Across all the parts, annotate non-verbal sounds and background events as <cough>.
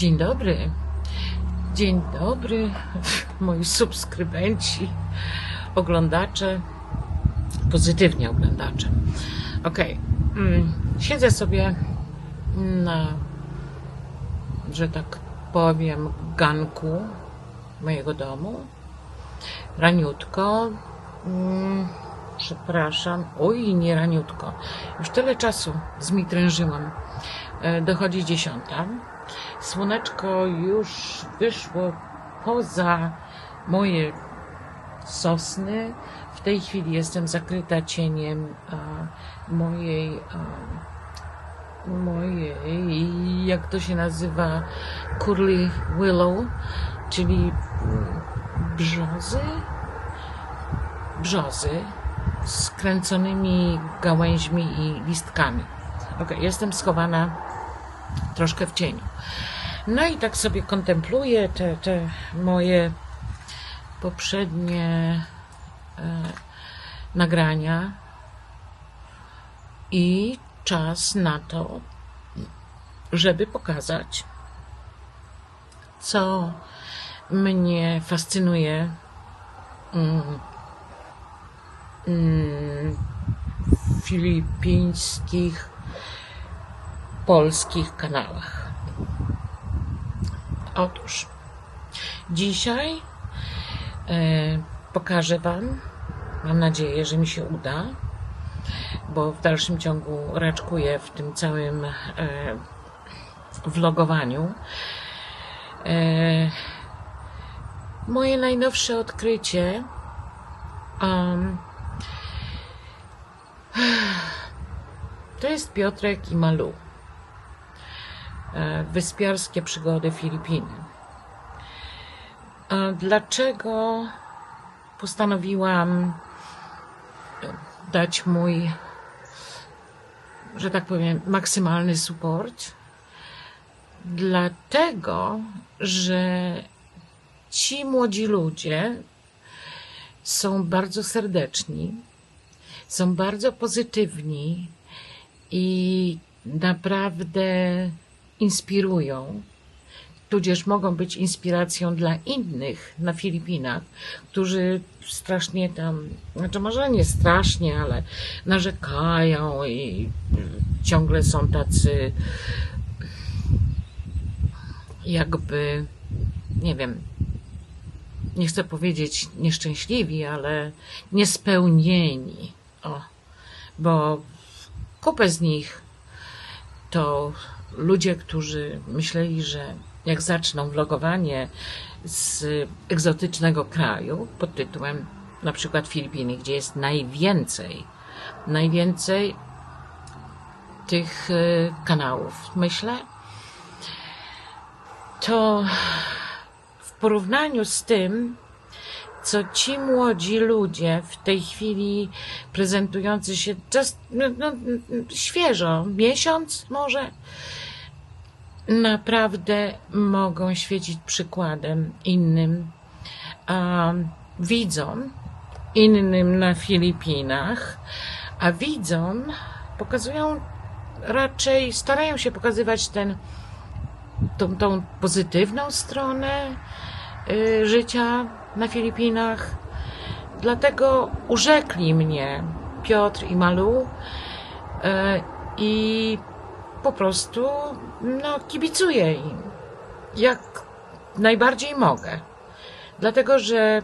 Dzień dobry. Dzień dobry, <laughs> moi subskrybenci, oglądacze, pozytywnie oglądacze. Okej, mm, siedzę sobie na, że tak powiem, ganku mojego domu. Raniutko. Mm, przepraszam. Oj, nie raniutko. Już tyle czasu zmitrężyłam. E, Dochodzi dziesiąta. Słoneczko już wyszło poza moje sosny. W tej chwili jestem zakryta cieniem mojej, mojej, jak to się nazywa, curly willow, czyli brzozy, brzozy z kręconymi gałęźmi i listkami. Ok, jestem schowana troszkę w cieniu. No i tak sobie kontempluję te, te moje poprzednie e, nagrania i czas na to, żeby pokazać, co mnie fascynuje mm, mm, filipińskich, polskich kanałach. Otóż dzisiaj e, pokażę Wam, mam nadzieję, że mi się uda, bo w dalszym ciągu raczkuję w tym całym e, vlogowaniu. E, moje najnowsze odkrycie um, to jest Piotrek i Malu. E, Wyspiarskie przygody Filipiny. Dlaczego postanowiłam dać mój, że tak powiem, maksymalny support? Dlatego, że ci młodzi ludzie są bardzo serdeczni, są bardzo pozytywni i naprawdę inspirują, tudzież mogą być inspiracją dla innych na Filipinach, którzy strasznie tam, znaczy może nie strasznie, ale narzekają i ciągle są tacy jakby, nie wiem, nie chcę powiedzieć nieszczęśliwi, ale niespełnieni. O, bo kupę z nich to ludzie, którzy myśleli, że jak zaczną vlogowanie z egzotycznego kraju pod tytułem na przykład Filipiny, gdzie jest najwięcej, najwięcej tych e, kanałów, myślę, to w porównaniu z tym, co ci młodzi ludzie w tej chwili prezentujący się no, no, świeżo, miesiąc może, naprawdę mogą świecić przykładem innym, a widzom, innym na Filipinach, a widzom pokazują raczej, starają się pokazywać ten, tą, tą pozytywną stronę y, życia na Filipinach. Dlatego urzekli mnie Piotr i Malu y, i po prostu no, kibicuję im jak najbardziej mogę. Dlatego, że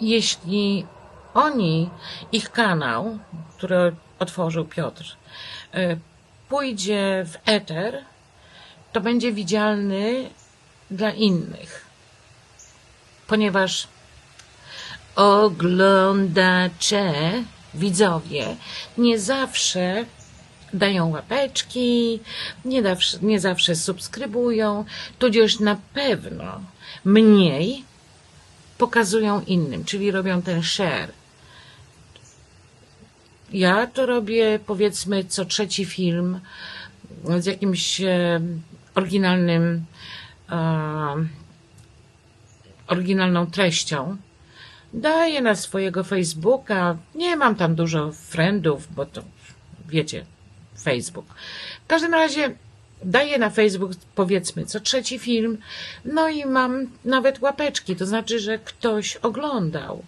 jeśli oni, ich kanał, który otworzył Piotr, y, pójdzie w eter, to będzie widzialny dla innych. Ponieważ oglądacze, widzowie, nie zawsze dają łapeczki, nie zawsze, nie zawsze subskrybują, tudzież na pewno mniej pokazują innym, czyli robią ten share. Ja to robię powiedzmy co trzeci film z jakimś oryginalnym, oryginalną treścią. Daję na swojego Facebooka. Nie mam tam dużo friendów, bo to wiecie, Facebook. W każdym razie daję na Facebook powiedzmy co trzeci film, no i mam nawet łapeczki, to znaczy, że ktoś oglądał.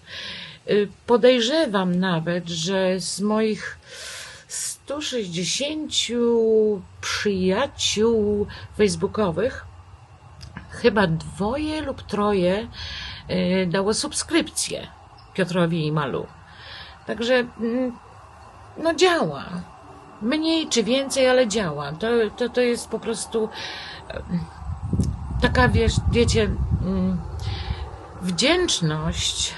Y, Podejrzewam nawet, że z moich 160 przyjaciół facebookowych chyba dwoje lub troje y, dało subskrypcję Piotrowi i Malu. Także mm, no działa. Mniej czy więcej, ale działa. To, to, to jest po prostu em, taka, wiesz, wiecie, mm, wdzięczność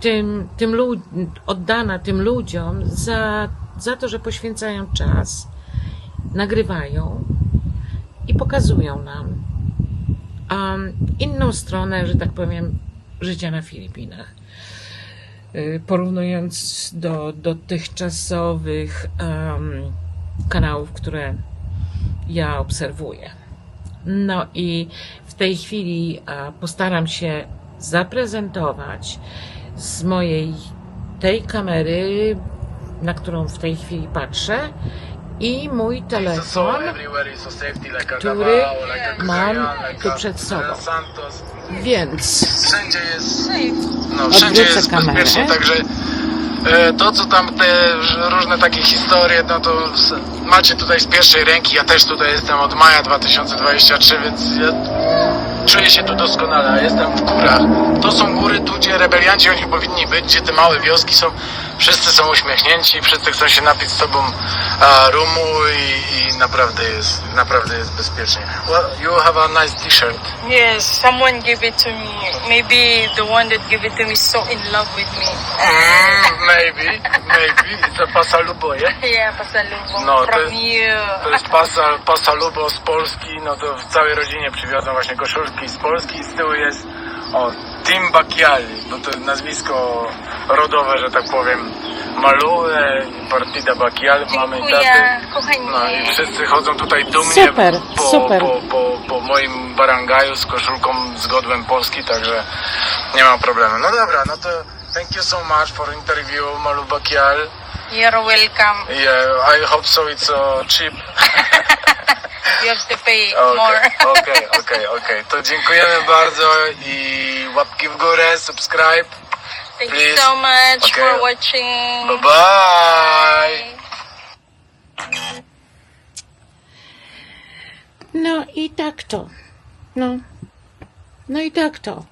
tym, tym lud- oddana tym ludziom za, za to, że poświęcają czas, nagrywają i pokazują nam inną stronę, że tak powiem, życia na Filipinach. Y, Porównując do dotychczasowych um, kanałów, które ja obserwuję. No i w tej chwili a, postaram się zaprezentować z mojej tej kamery, na którą w tej chwili patrzę, i mój telefon, który mam tu przed sobą. Więc Wszędzie jest, no, wszędzie jest bezpiecznie, także e, to co tam te różne takie historie, no to macie tutaj z pierwszej ręki, ja też tutaj jestem od maja 2023, więc ja czuję się tu doskonale, a jestem w górach. To są góry tu, gdzie rebelianci oni powinni być, gdzie te małe wioski są, wszyscy są uśmiechnięci, wszyscy chcą się napić z tobą a, rumu i, i naprawdę jest, naprawdę jest bezpiecznie. Well, you have a nice t-shirt. Yes, someone gave it to me. Maybe the one that gave it to me is so in love with me. Mm, maybe, maybe. It's a pasalubo, <laughs> yeah? Yeah, pasalubong No, to from jest- you. To jest pasa, pasalubo z Polski, no to w całej rodzinie przywiozą właśnie koszulki z Polski i z tyłu jest o, Tim Bacchiali, bo to nazwisko rodowe, że tak powiem, Malue i Partida Bacchiali mamy i taty. Dziękuję, No i wszyscy chodzą tutaj dumnie Super, po, super. Po, po, po moim barangaju z koszulką z godłem Polski, także nie ma problemu. No dobra, no to thank you so much for interview Malu Bacchial. You're welcome. Yeah, I hope so it's uh, cheap. <laughs> You have to pay <laughs> Okej, more. okej, okej, okej. To dziękujemy bardzo i łapki w górę, subscribe. Thank Please. you so much Okay. for watching. Bye bye. No i tak to. No. No i tak to.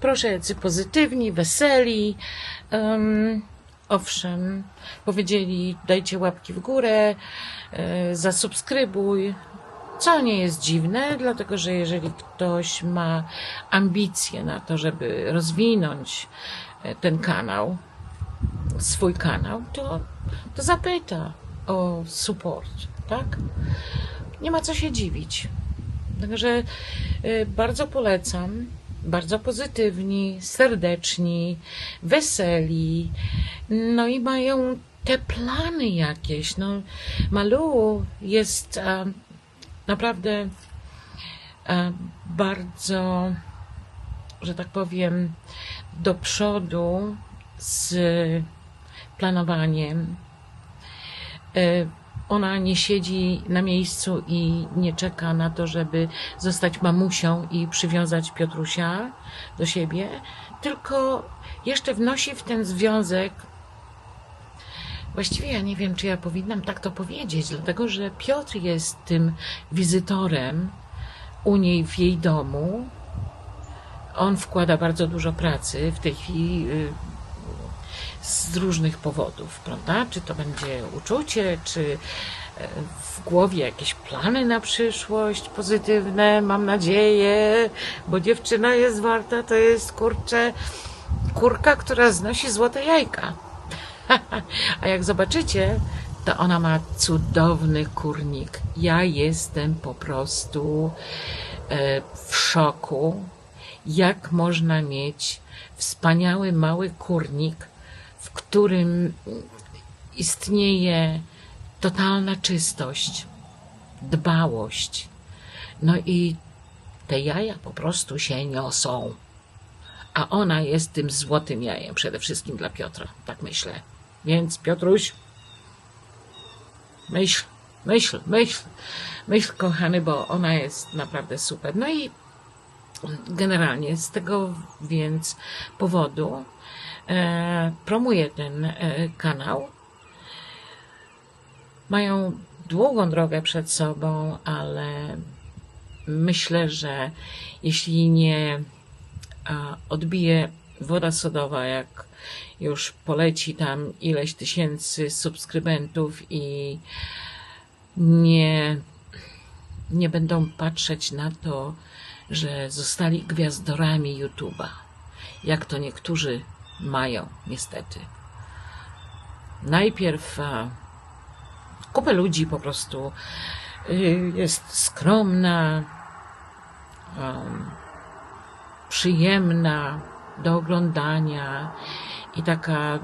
Proszę, jacy pozytywni, weseli. Um, owszem, powiedzieli dajcie łapki w górę, e, zasubskrybuj. Co nie jest dziwne, dlatego że jeżeli ktoś ma ambicje na to, żeby rozwinąć e, ten kanał, swój kanał, to, to zapyta o support, tak? nie ma co się dziwić. Także y, bardzo polecam. Bardzo pozytywni, serdeczni, weseli. No i mają te plany jakieś. No, Malu jest e, naprawdę e, bardzo, że tak powiem, do przodu z planowaniem. E, ona nie siedzi na miejscu i nie czeka na to, żeby zostać mamusią i przywiązać Piotrusia do siebie, tylko jeszcze wnosi w ten związek. Właściwie ja nie wiem, czy ja powinnam tak to powiedzieć, dlatego że Piotr jest tym wizytorem u niej w jej domu. On wkłada bardzo dużo pracy w tej chwili. y, z różnych powodów, prawda? Czy to będzie uczucie, czy e, w głowie jakieś plany na przyszłość pozytywne, mam nadzieję, bo dziewczyna jest warta, to jest kurczę, kurka, która znosi złote jajka. <laughs> A jak zobaczycie, to ona ma cudowny kurnik. Ja jestem po prostu e, w szoku, jak można mieć wspaniały mały kurnik, w którym istnieje totalna czystość, dbałość. No i te jaja po prostu się niosą. A ona jest tym złotym jajem przede wszystkim dla Piotra, tak myślę. Więc Piotruś, myśl, Myśl, myśl, myśl, kochany, bo ona jest naprawdę super. No i generalnie z tego więc powodu e, promuję ten e, kanał. Mają długą drogę przed sobą, ale myślę, że jeśli nie a, odbije woda sodowa, jak już poleci tam ileś tysięcy subskrybentów i nie, nie będą patrzeć na to, że zostali gwiazdorami YouTube'a, jak to niektórzy mają, niestety. Najpierw a, kupę ludzi po prostu y, jest skromna, przyjemna do oglądania i taka mm,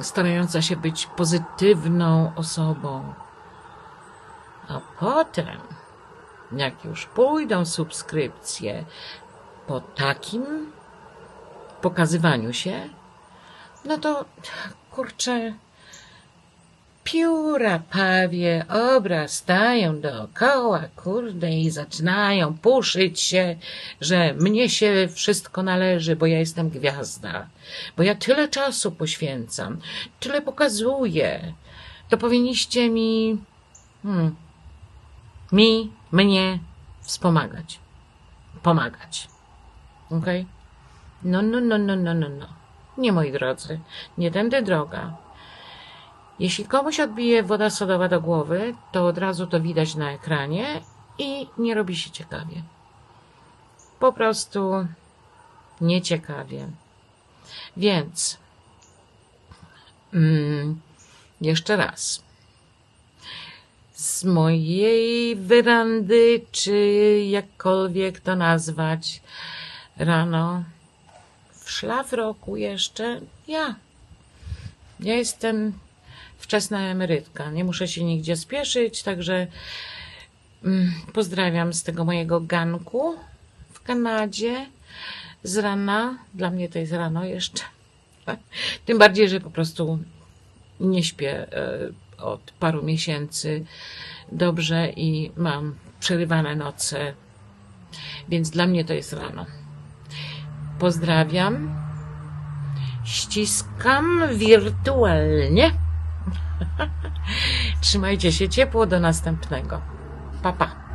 starająca się być pozytywną osobą. A potem, jak już pójdą subskrypcje po takim pokazywaniu się, no to kurczę, pióra pawie obrastają dookoła, kurde, i zaczynają puszyć się, że mnie się wszystko należy, bo ja jestem gwiazda, bo ja tyle czasu poświęcam, tyle pokazuję. To powinniście mi, hmm, mi, mnie wspomagać, pomagać. Okej? No, no, no, no, no, no, no. Nie, moi drodzy, nie tędy droga. Jeśli komuś odbije woda sodowa do głowy, to od razu to widać na ekranie i nie robi się ciekawie. Po prostu nieciekawie. Więc mm, jeszcze raz. Z mojej werandy, czy jakkolwiek to nazwać, rano w szlafroku jeszcze ja. Ja jestem wczesna emerytka. Nie muszę się nigdzie spieszyć, także mm, pozdrawiam z tego mojego ganku w Kanadzie z rana. Dla mnie to jest rano jeszcze. <laughs> Tym bardziej, że po prostu nie śpię e, od paru miesięcy dobrze i mam przerywane noce, więc dla mnie to jest rano. Pozdrawiam. Ściskam wirtualnie. Trzymajcie się ciepło. Do następnego. Pa, pa.